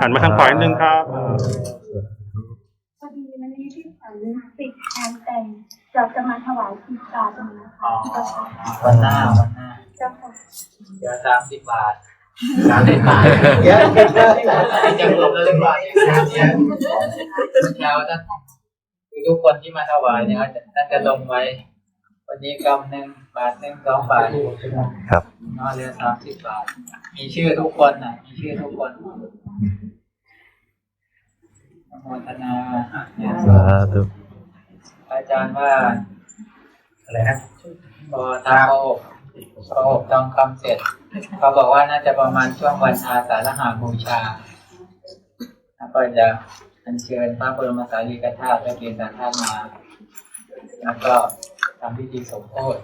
หันมาทางขวานิดนึงครับพอดีวันนี้ที่ฝันติดงานแต่งเราจะมาถวายสิบบาทนะคะเจ้าค่ะวันหน้าวันหน้าเจ้าค่ะเดี๋ยวสามสิบบาทสามสิบบาทเยอะจะรวมแล้วหรือเปล่าเนี่ยเช้าท่านคือทุกคนที่มาถวายเนี่ยเขาจะท่านจะลงไว้ วันนี้กำหนึ่งบาทหนึ่งสองบาทครับ นอกเหลือสามสิบบาท มีชื่อทุกคนน่ะมีชื่อทุกคนอนุโมทนาเนี่ยสาธุอาจารย์ว่าอะไรนะพอทำโอพออบทองคำเสร็จ เขาบอกว่าน่าจะประมาณช่วงวันอาสาฬหาบูชาแล้วก็จะอัญเชิญพระบรมสารีริกธาตุและเกศาธาตุมา แล้วก็ ทำพิธีสมโภช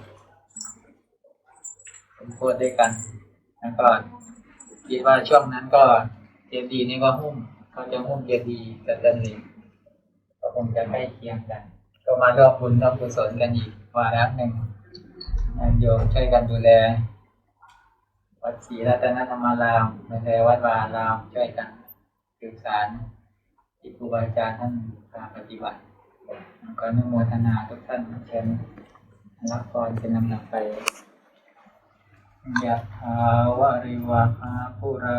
สมโภชด้วยกัน แล้วก็คิดว่าช่วงนั้นก็เจดีย์นี่ก็หุ้มเขาจะหุ้มเจดีย์กับจันลิงก็คงจะใกล้เคียงกัน ก็มาร่วมบุญร่วมกุศลกันอีกวาระหนึ่งญาติโยมช่วยกันดูแล วัดศรีรัตนธรรมารามดูแลวัดวาอารามช่วยกันสื่อสารที่ครูบาอาจารย์ท่านพาปฏิบัติ ก็นุโมทนาทุกท่านเชิญรับพรเป็นลำดับไปยะถาวะริวะหาปุรา